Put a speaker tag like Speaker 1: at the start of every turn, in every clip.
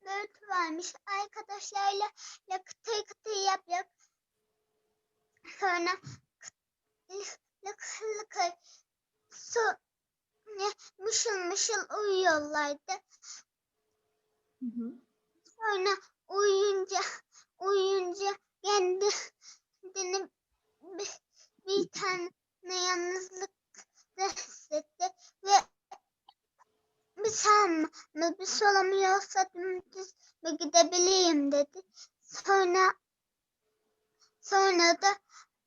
Speaker 1: börtü varmış. Arkadaşlarla la kıtır kıtır yapıyor. Sonra lıkır lıkır su ne, mışıl mışıl uyuyorlardı.
Speaker 2: Hı hı.
Speaker 1: Sonra uyuyunca uyuyunca kendini bir, bir tane yalnızlık hissetti ve sağ mı bir sola mı yoksa dümdüz mü gidebileyim dedi. Sonra sonra da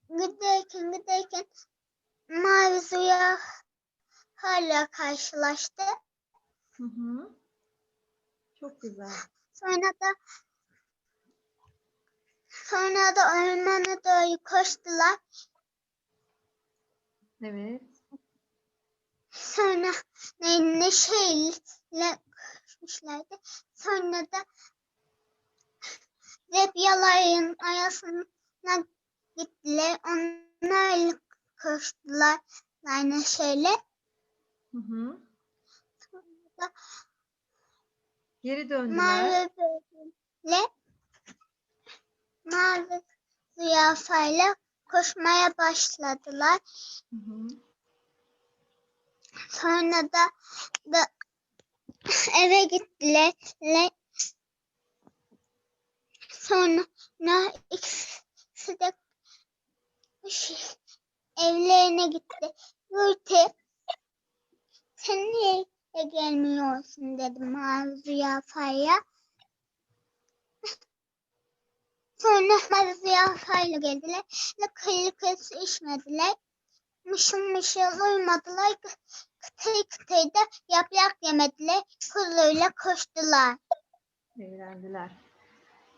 Speaker 1: giderken giderken mavi suya hala karşılaştı.
Speaker 2: Hı hı. Çok güzel.
Speaker 1: Sonra da sonra da ormana doğru koştular.
Speaker 2: Evet.
Speaker 1: Sonra ne, neşeyle koşmuşlardı. Sonra da Zebyaların arasına gittiler. Onlarla koştular. Yani şöyle.
Speaker 2: Hı hı. Geri döndüler.
Speaker 1: Mavi böyle mavi ziyafayla koşmaya başladılar.
Speaker 2: Hı hı.
Speaker 1: Sonra da, da eve gittiler. Le- Sonra ikisi de şey, evlerine gitti. Yurte sen niye gelmiyorsun dedim Mavi Ziyafa'ya. Sonra Mavi Ziyafa'yla geldiler. Lıkır su içmediler. Mışıl mışıl uyumadılar. Kıtır kıtır da yaprak yemediler. Kuluyla koştular.
Speaker 2: Eğlendiler.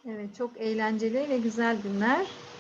Speaker 2: Evet, çok eğlenceli ve güzel günler.